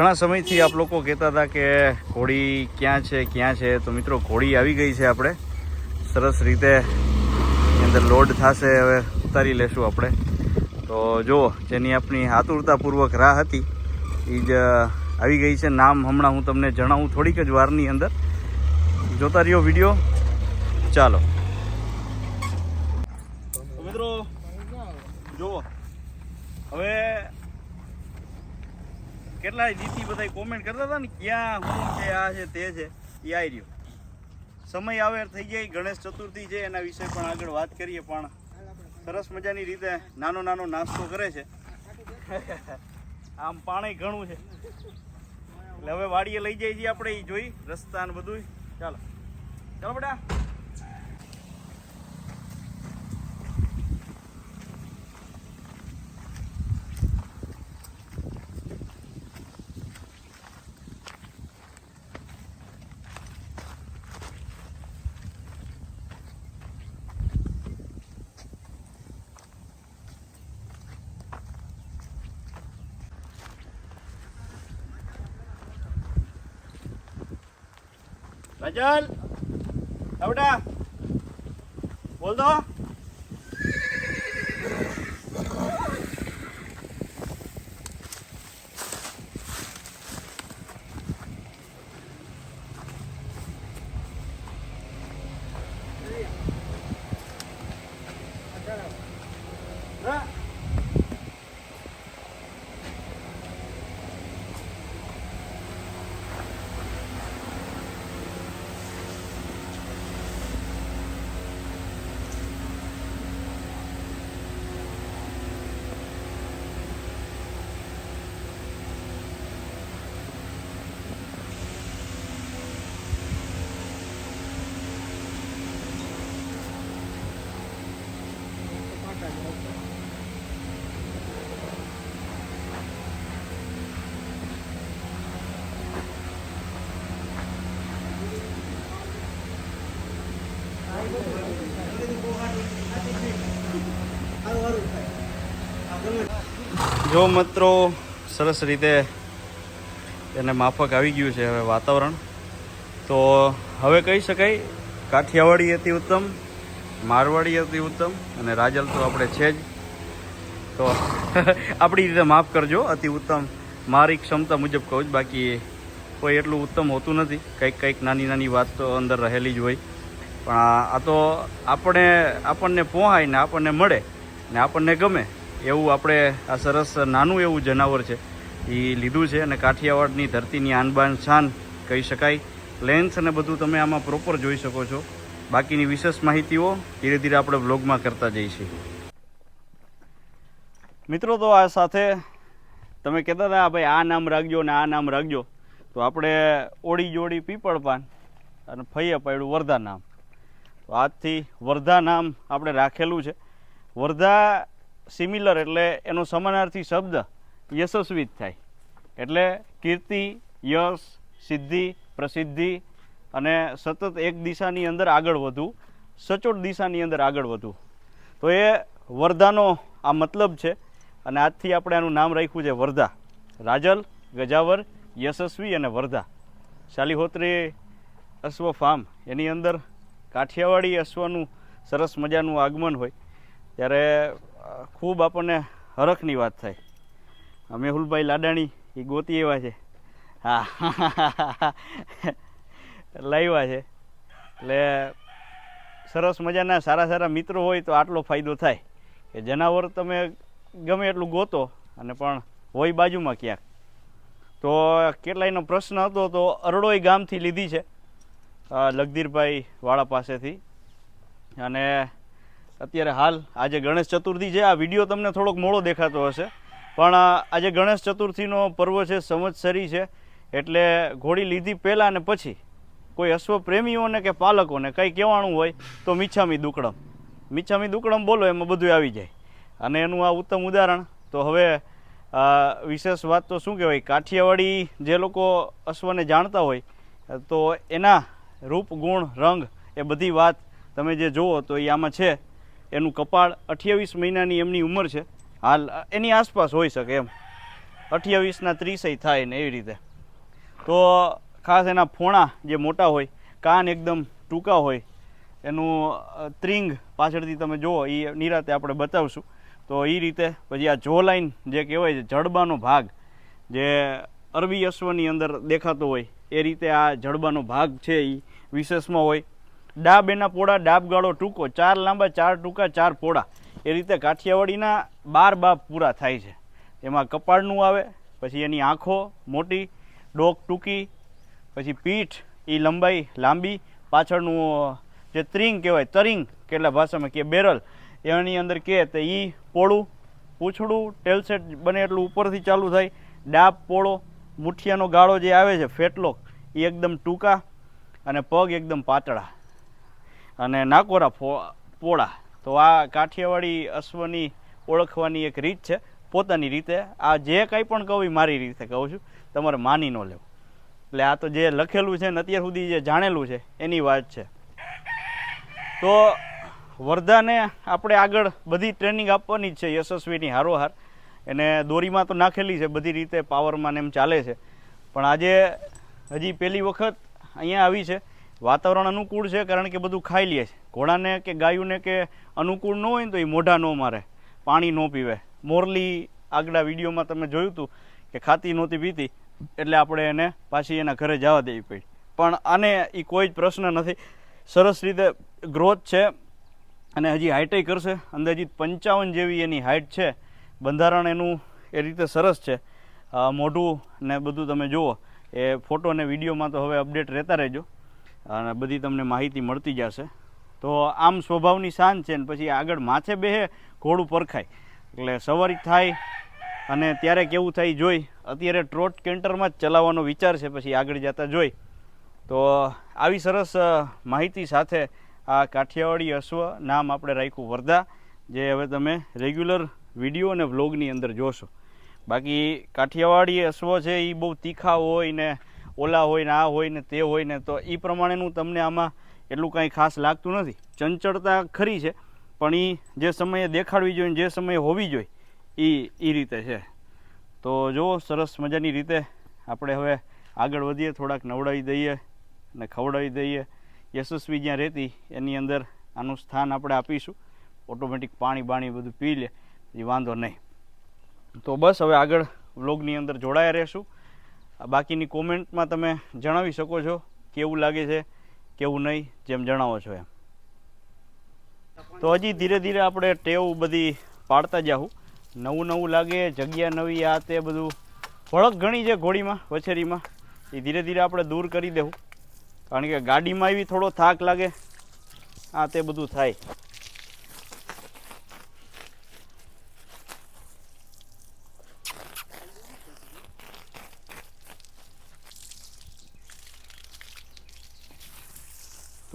ઘણા સમયથી આપ લોકો કહેતા હતા કે ઘોડી ક્યાં છે ક્યાં છે? તો મિત્રો, ઘોડી આવી ગઈ છે આપણે. સરસ રીતે અંદર લોડ થશે, હવે ઉતારી લેશું આપણે. તો જુઓ જેની આપણી આતુરતાપૂર્વક રાહ હતી, એ જ આવી ગઈ છે. નામ હમણાં હું તમને જણાવું થોડીક જ વારની અંદર. જોતા રહ્યો વીડિયો. ચાલો. મિત્રો, જુઓ. હવે કેટલાય દીથી બધા કોમેન્ટ કરતા હતા ને ક્યાં હું છે, આ છે, તે છે એ આવી રહ્યો. સમય આવે થઈ જાય, ગણેશ ચતુર્થી છે, એના વિશે પણ આગળ વાત કરીએ, પણ સરસ મજાની રીતે નાનો નાનો નાસ્તો કરે છે. આમ પાણી ઘણું છે. એટલે હવે વાડીએ લઈ જઈએ છીએ આપણે એ જોઈ, રસ્તા ને બધું ચાલો. ચાલો બેટા. રાજલ બોલ દો ના. જો મિત્રો, સરસ રીતે એને માફક આવી ગયું છે હવે વાતાવરણ. તો હવે કહી શકાય, કાઠિયાવાડી અતિ ઉત્તમ, મારવાડી અતિ ઉત્તમ અને રાજલ તો આપણે છે જ. તો આપણી રીતે માફ કરજો, અતિ ઉત્તમ. મારી ક્ષમતા મુજબ કહું જ, બાકી કોઈ એટલું ઉત્તમ હોતું નથી. કંઈક કંઈક નાની નાની વાત તો અંદર રહેલી જ હોય. પણ આ તો આપણે આપણને પહોંચાય ને આપણને મળે ને આપણને ગમે. એવું આપણે આ સરસ નાનું એવું જનાવર છે. એ લીધું છે અને કાઠિયાવાડની ધરતીની આનબાન શાન કહી શકાય. લેન્સ અને બધું તમે આમાં પ્રોપર જોઈ શકો છો. બાકીની વિશેષ માહિતીઓ ધીરે ધીરે આપણે બ્લોગમાં કરતા જઈશું. મિત્રો, તો આ સાથે તમે કહેતા હતા, ભાઈ, આ નામ રાખજો ને આ નામ રાખજો. તો આપણે ઓળી જોડી પીપળ પાન અને ફઈએ પાડ્યું વરદા નામ. તો આજથી વર્ધા નામ આપણે રાખેલું છે. વર્ધા સિમિલર એટલે એનો સમાનાર્થી શબ્દ યશસ્વી જ થાય. એટલે કીર્તિ, યશ, સિદ્ધિ, પ્રસિદ્ધિ અને સતત એક દિશાની અંદર આગળ વધવું, સચોટ દિશાની અંદર આગળ વધવું. તો એ વર્ધાનો આ મતલબ છે અને આજથી આપણે આનું નામ રાખ્યું છે વર્ધા. રાજલ, ગજાવર, યશસ્વી અને વર્ધા. શાલિહોત્રી અશ્વ ફાર્મ એની અંદર કાઠિયાવાડી અશ્વનું સરસ મજાનું આગમન હોય, ત્યારે ખૂબ આપણને હરખની વાત થાય. મેહુલભાઈ લાડાણી, એ ગોતી એવા છે. હા, લાવ્યા છે. એટલે, સરસ મજાના સારા સારા મિત્રો હોય તો આટલો ફાયદો થાય. કે જનાવર તમે ગમે એટલું ગોતો, અને પણ હોય બાજુમાં ક્યાંક. તો, કેટલાયનો પ્રશ્ન હતો તો અરડોઈ ગામથી લીધી છે. લગધીરભાઈ વાળા પાસેથી. અને અત્યારે હાલ આજે ગણેશ ચતુર્થી છે. આ વીડિયો તમને થોડોક મોડો દેખાતો હશે. પણ આજે ગણેશ ચતુર્થીનો પર્વ છે, સંવત્સરી છે. એટલે ઘોડી લીધી પહેલાં અને પછી કોઈ અશ્વ પ્રેમીઓને કે પાલકોને કંઈ કહેવાનું હોય તો મીછામી દુકડમ. મીછામી દુકડમ બોલો, એમાં બધું આવી જાય. અને એનું આ ઉત્તમ ઉદાહરણ. તો હવે વિશેષ વાત તો શું કહેવાય? કાઠિયાવાડી જે લોકો અશ્વને જાણતા હોય, તો એના રૂપ, ગુણ, રંગ એ બધી વાત તમે જે જુઓ તો એ આમાં છે. એનું કપાળ અઠ્યાવીસ મહિનાની એમની ઉંમર છે. હાલ એની આસપાસ હોઈ શકે એમ. અઠ્યાવીસના ત્રીસેય થાય ને એવી રીતે. તો ખાસ એના ફોણા જે મોટા હોય, કાન એકદમ ટૂંકા હોય, એનું ત્રિંગ પાછળથી તમે જુઓ, એ નિરાતે આપણે બતાવશું. તો એ રીતે પછી આ જો લાઈન જે કહેવાય છે, જડબાનો ભાગ જે અરબી અશ્વની અંદર દેખાતો હોય એ રીતે આ જડબાનો ભાગ છે એ વિશેષમાં હોય. ડાબ એના પોળા ડાબ ગાળો ટૂંકો, ચાર લાંબા, ચાર ટૂંકા, ચાર પોળા. એ રીતે કાઠિયાવાડીના બાર બાપ પૂરા થાય છે. એમાં કપાળનું આવે, પછી એની આંખો મોટી, ડોક ટૂંકી, પછી પીઠ એ લંબાઈ લાંબી, પાછળનું જે ત્રિંગ કહેવાય, તરિંગ કેટલા ભાષામાં કે બેરલ, એની અંદર કહે તો એ પોળું, પૂંછડું, ટેલસેટ બને એટલું ઉપરથી ચાલુ થાય. ડાબ પોળો મુઠિયાનો ગાળો જે આવે છે ફેટલો એ એકદમ ટૂંકા અને પગ એકદમ પાતળા અને નાકોરા પોળા. તો આ કાઠિયાવાડી અશ્વની ઓળખવાની એક રીત છે. પોતાની રીતે આ જે કંઈ પણ કહું એ મારી રીતે કહું છું. તમારે માની ન લેવું. એટલે આ તો જે લખેલું છે ને અત્યાર સુધી જે જાણેલું છે, એની વાત છે. તો વર્ધાને આપણે આગળ બધી ટ્રેનિંગ આપવાની જ છે યશસ્વીની હારોહાર. એને દોરીમાં તો નાખેલી છે, બધી રીતે પાવરમાં ને એમ ચાલે છે. પણ આજે હજી પહેલી વખત અહીંયા આવી છે. વાતાવરણ અનુકૂળ છે, કારણ કે બધું ખાઈ લે છે. ઘોડાને કે ગાયુંને કે અનુકૂળ ન હોય ને તો એ મોઢા ન મારે, પાણી ન પીવે. મોરલી આગલા વિડીયોમાં તમે જોયું હતું કે ખાતી નહોતી પીતી, એટલે આપણે એને પાછી એના ઘરે જવા દેવી પડી. પણ આને એ કોઈ જ પ્રશ્ન નથી. સરસ રીતે ગ્રોથ છે અને હજી હાઇટે કરશે. અંદાજિત પંચાવન જેવી એની હાઇટ છે. બંધારણ એનું એ રીતે સરસ છે. મોઢું ને બધું તમે જુઓ, એ ફોટો અને વિડીયોમાં તો હવે અપડેટ રહેતા રહેજો. અને બધી તમને માહિતી મળતી જશે. તો આમ સ્વભાવની શાન છે ને પછી આગળ માથે બેહે, ઘોડું પરખાય. એટલે સવારી થાય અને ત્યારે કેવું થાય જોઈ. અત્યારે ટ્રોટ કેન્ટરમાં જ ચલાવવાનો વિચાર છે, પછી આગળ જતા જોઈ. તો આવી સરસ માહિતી સાથે આ કાઠિયાવાડી અશ્વ નામ આપણે રાખ્યું વરદા જે હવે તમે રેગ્યુલર વીડિયો અને વ્લોગની અંદર જોશો. બાકી કાઠિયાવાડી અશ્વ છે એ બહુ તીખા હોય ને, ઓલા હોય ને, આ હોય ને, તે હોય ને, તો એ પ્રમાણેનું તમને આમાં એટલું કાંઈ ખાસ લાગતું નથી. ચંચળતા ખરી છે, પણ એ જે સમયે દેખાડવી જોઈએ જે સમયે હોવી જોઈએ એ એ રીતે છે. તો જો સરસ મજાની રીતે આપણે હવે આગળ વધીએ, થોડાક નવડાવી દઈએ અને ખવડાવી દઈએ. યશસ્વી જ્યાં રહેતી, એની અંદર આનું સ્થાન આપણે આપીશું. ઓટોમેટિક પાણી બાણી બધું પી લે. એ વાંધો નહીં. તો બસ હવે આગળ વ્લોગની અંદર જોડાયા રહેશું. બાકીની કોમેન્ટમાં તમે જણાવી શકો છો કેવું લાગે છે, કેવું નહીં, જેમ જણાવો છો એમ. તો હજી ધીરે ધીરે આપણે ટેવ બધી પાડતા જાઉં નવું નવું લાગે, જગ્યા નવી, આ તે બધું. ભળક ઘણી છે ઘોડીમાં, વછેરીમાં. એ ધીરે ધીરે આપણે દૂર કરી દેવું કારણ કે ગાડીમાં એવી થોડો થાક લાગે, આ તે બધું થાય.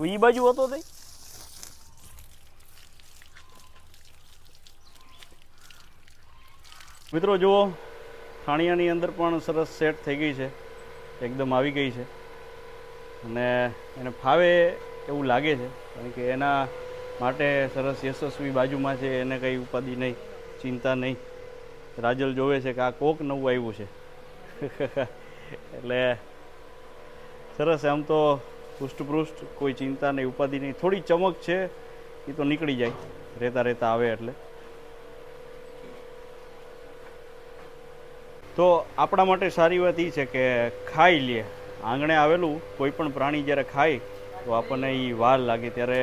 તું ઈ બાજુ હતો તે મિત્રો જુઓ ખાણિયાની અંદર પણ સરસ સેટ થઈ ગઈ છે. એકદમ આવી ગઈ છે. અને એને ફાવે એવું લાગે છે, કારણ કે એના માટે સરસ યશસ્વી બાજુમાં છે, એને કંઈ ઉપાધિ નહીં, ચિંતા નહીં. રાજલ જોવે છે કે આ કોક નવું આવ્યું છે. એટલે સરસ આમ તો પૃષ્ઠપૃષ્ઠ, કોઈ ચિંતા નહીં, ઉપાધિ નહીં. થોડી ચમક છે, એ તો નીકળી જાય. રહેતા રહેતા આવે એટલે. તો આપણા માટે સારી વાત એ છે કે ખાઈ લે. આંગણે આવેલું, કોઈ પણ પ્રાણી જ્યારે ખાય, તો આપણને એ વાર લાગે. ત્યારે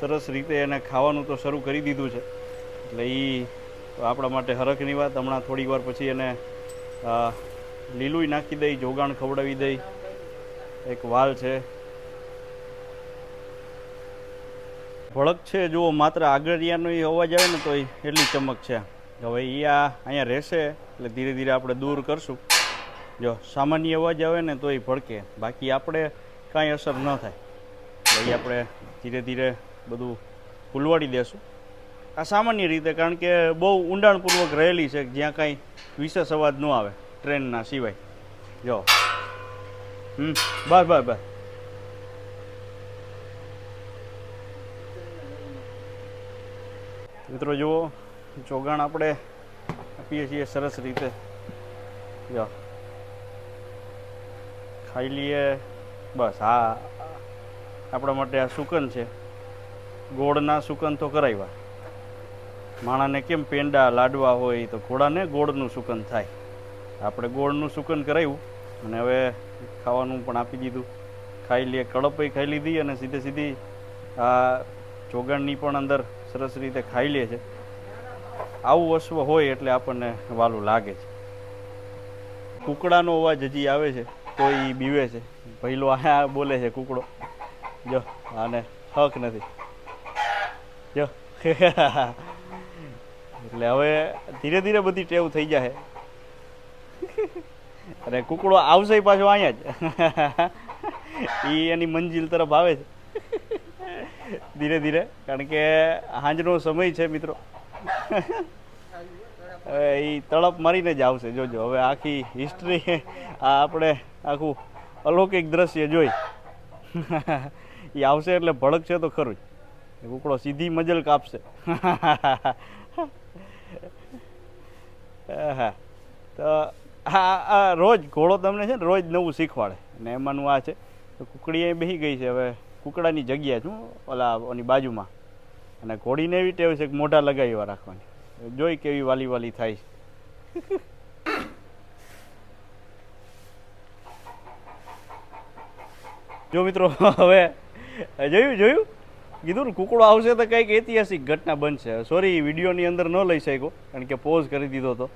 સરસ રીતે એને ખાવાનું તો શરૂ કરી દીધું છે. એટલે એ આપણા માટે હરખની વાત. હમણાં થોડીક વાર પછી એને લીલુંય નાખી દઈ, જોગાણ ખવડાવી દઈ. એક વાલ છે. ભળક છે, જુઓ, માત્ર આગળિયાનો એ અવાજ આવે ને તો એટલી ચમક છે. હવે એ આ અહીંયા રહેશે, એટલે ધીરે ધીરે આપણે દૂર કરશું. જો, સામાન્ય અવાજ આવે ને તો એ ભડકે બાકી આપણે કાંઈ અસર ન થાય. એટલે એ આપણે ધીરે ધીરે બધું ફૂલવાડી દેશું. આ સામાન્ય રીતે, કારણ કે બહુ ઊંડાણપૂર્વક રહેલી છે, જ્યાં કાંઈ વિશેષ અવાજ ન આવે ટ્રેનના સિવાય. જો. હમ, બસ બસ બસ. મિત્રો, જુઓ, ચોગાણ આપણે આપીએ છીએ સરસ રીતે. જો. ખાઈ લઈએ. બસ આ આપણા માટે આ સુકન છે. ગોળના સુકન તો કરાવ્યા. માણાને કેમ પેંડા લાડવા હોય તો ઘોડાને ગોળનું સુકન થાય. આપણે ગોળનું સુકન કરાવ્યું અને હવે ખાવાનું પણ આપી દીધું. ખાઈ લઈએ કડપઈ ખાઈ લીધી અને સીધે સીધી આ ચોગાણની પણ અંદર સરસ રીતે ખાઈ લે છે. આવું અશ્વ હોય એટલે આપણને વાલું લાગે છે. કુકડાનો અવાજ હજી આવે છે, તો એ બીવે છે. પહેલો આ બોલે છે કુકડો. જો, આને હક નથી. જો. એટલે હવે ધીરે ધીરે બધી ટેવ થઈ જાય અને કુકડો આવશે પાછો અહીંયા જ. એ એની મંજિલ તરફ આવે છે. ધીરે ધીરે, કારણ કે સાંજનો સમય છે મિત્રો. હવે એ તળપ મારીને જ આવશે. જોજો, હવે આખી હિસ્ટ્રી આ આપણે આખું અલૌકિક દ્રશ્ય જોઈ. એ આવશે એટલે ભડકશે તો ખરું જ. કુકડો સીધી મજલ કાપશે. હા તો આ રોજ ઘોડો તમને છે ને રોજ નવું શીખવાડે. અને એમાંનું આ છે. તો કુકડી એ બેસી ગઈ છે. હવે કુકડાની જગ્યા છું, ઓલા ઓની બાજુમાં. અને ઘોડીને એવી ટેવ છે કે મોઢા લગાવ્યા રાખવાની. જોઈ કેવી વાલી વાલી થાય છે. જો મિત્રો, હવે, જોયું જોયું? કીધું ને, કુકડો આવશે તો કંઈક ઐતિહાસિક ઘટના બનશે. સોરી વિડીયોની અંદર ન લઈ શક્યો, કારણ કે પોઝ કરી દીધો હતો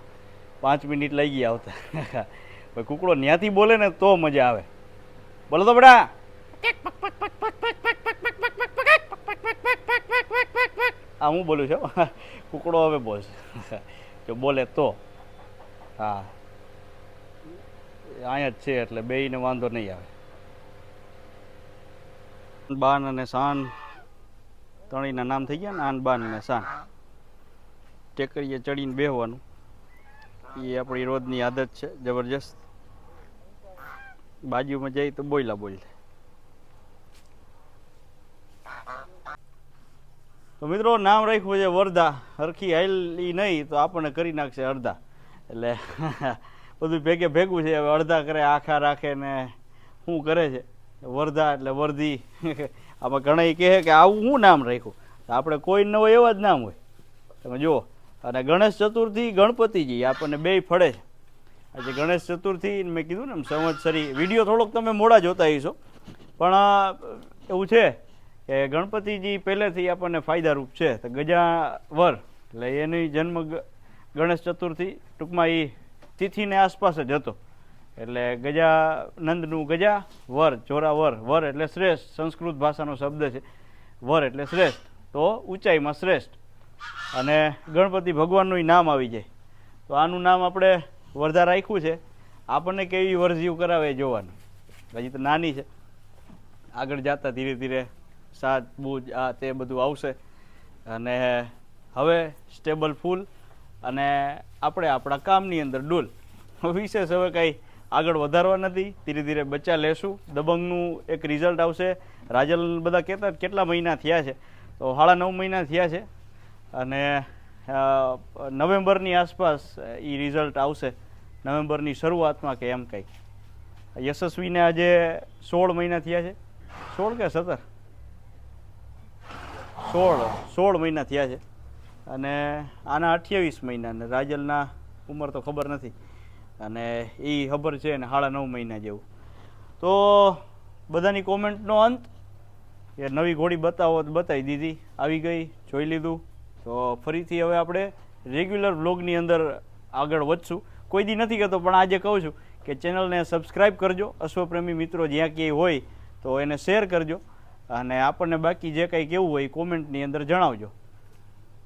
પાંચ મિનિટ લઈ ગયા આવતા. કુકડો ન્યાથી બોલે ને તો મજા આવે. બોલો તો બડા આ હું બોલું છું. કુકડો હવે બોલશે. જો બોલે તો. હા. અહીંયા જ છે એટલે બેયને વાંધો નહીં આવે. બાન અને સાન ત્રણેયના નામ થઈ ગયા ને, આન, બાન અને સાન. ટેકરીએ ચડીને બેહવાનું. એ આપણી રોજની આદત છે, જબરજસ્ત. બાજુમાં જઈ તો બોયલા બોલ. તો મિત્રો, નામ રાખ્યું છે વરદા. હરખી હાલી નહીં, તો આપણને કરી નાખશે અડધા. એટલે બધું ભેગે ભેગું છે. અડધા કરે, આખા રાખે ને શું કરે છે? વરદા એટલે વરધી આમાં ઘણા કહે કે આવું શું નામ રાખ્યું? તો આપણે કોઈ ન હોય એવા જ નામ હોય. તમે જુઓ. અને ગણેશ ચતુર્થી ગણપતિજી, આપણને બે ફળે છે. આજે ગણેશ ચતુર્થી, મેં કીધું ને સંવત્સરી. વીડિયો થોડોક તમે મોડા જોતા હશો. પણ એવું છે કે ગણપતિજી પહેલેથી આપણને ફાયદારૂપ છે. તો ગજાવર, એટલે એની જન્મ ગણેશ ચતુર્થી ટૂંકમાં એ તિથિને આસપાસ જ હતો. એટલે ગજાનંદનું ગજા વર ચોરાવર, વર એટલે શ્રેષ્ઠ, સંસ્કૃત ભાષાનો શબ્દ છે. વર એટલે શ્રેષ્ઠ, તો ઊંચાઈમાં શ્રેષ્ઠ. અને ગણપતિ ભગવાનનું નામ આવી જાય. તો આનું નામ આપણે વરધા રાખ્યું છે. આપણને કેવી વરજીવ કરાવે જોવાનું. હજી તો નાની છે. આગળ જતા ધીરે ધીરે સાત બુજ, આ તે બધું આવશે. અને હવે સ્ટેબલ ફૂલ અને આપણે આપણા કામની અંદર ડૂલ. વિશેષ હવે કંઈ આગળ વધારવા નથી. ધીરે ધીરે બચ્ચા લેશું. દબંગનું એક રિઝલ્ટ આવશે. રાજલ બધા કહેતા કેટલા મહિના થયા છે? તો સાડા નવ મહિના થયા છે. અને નવેમ્બરની આસપાસ એ રિઝલ્ટ આવશે. નવેમ્બરની શરૂઆતમાં કે એમ કંઈ. યશસ્વીને આજે સોળ મહિના થયા છે. સોળ કે સત્તર? સોળ સોળ મહિના થયા છે. અને આના અઠ્યાવીસ મહિના અને રાજલના ઉંમર તો ખબર નથી. અને એ ખબર છે ને સાડા નવ મહિના જેવું. તો બધાની કોમેન્ટનો અંત. એ નવી ઘોડી બતાવો તો બતાવી દીધી. આવી ગઈ, જોઈ લીધું. તો ફરીથી હવે આપણે રેગ્યુલર વ્લોગની અંદર આગળ વધશું. કોઈ દી નથી કહેતો, પણ આજે કહું છું કે ચેનલને સબસ્ક્રાઈબ કરજો. અશ્વપ્રેમી મિત્રો જ્યાં ક્યાંય હોય તો એને શેર કરજો. અને આપણને બાકી જે કંઈ કેવું હોય એ કોમેન્ટની અંદર જણાવજો.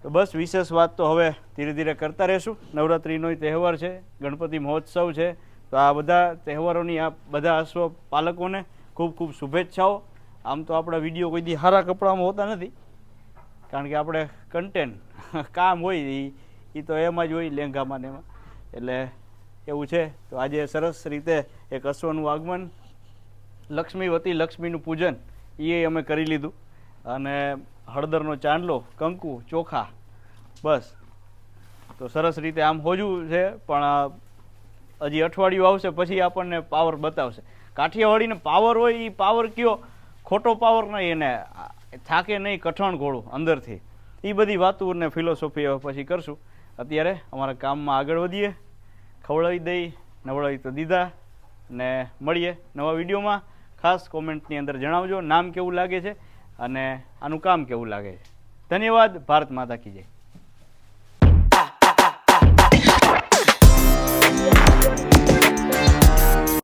તો બસ વિશેષ વાત તો હવે ધીરે ધીરે કરતા રહેશું. નવરાત્રિનો તહેવાર છે, ગણપતિ મહોત્સવ છે, તો આ બધા તહેવારોની આ બધા અશ્વ પાલકોને ખૂબ ખૂબ શુભેચ્છાઓ. આમ તો આપણા વીડિયો કોઈ દી સારા કપડામાં હોતા નથી, કારણ કે આપણે કન્ટેન્ટ કામ હોય એ એ તો એમાં જ હોય લેંઘામાં ને એમાં. એટલે એવું છે. તો આજે સરસ રીતે એક અશ્વનું આગમન લક્ષ્મીવતી લક્ષ્મીનું પૂજન એ અમે કરી લીધું. અને હળદરનો ચાંદલો, કંકુ, ચોખા, બસ. તો સરસ રીતે આમ હોજું છે, પણ હજી અઠવાડિયું આવશે, પછી આપણને પાવર બતાવશે. કાઠિયાવાડીને પાવર હોય એ પાવર કયો? ખોટો પાવર નહીં, એને થાકે નહીં કઠણ ઘોડું અંદરથી. એ બધી વાતો અને ફિલોસોફી પછી કરશું. અત્યારે અમારા કામમાં આગળ વધીએ. ખવડાવી દઈ, નવડાવી તો દીધા. ને મળીએ નવા વિડીયોમાં. ખાસ કોમેન્ટની અંદર જણાવજો. નામ કેવું લાગે છે અને આનું કામ કેવું લાગે છે? ધન્યવાદ. ભારત માતા કી જય.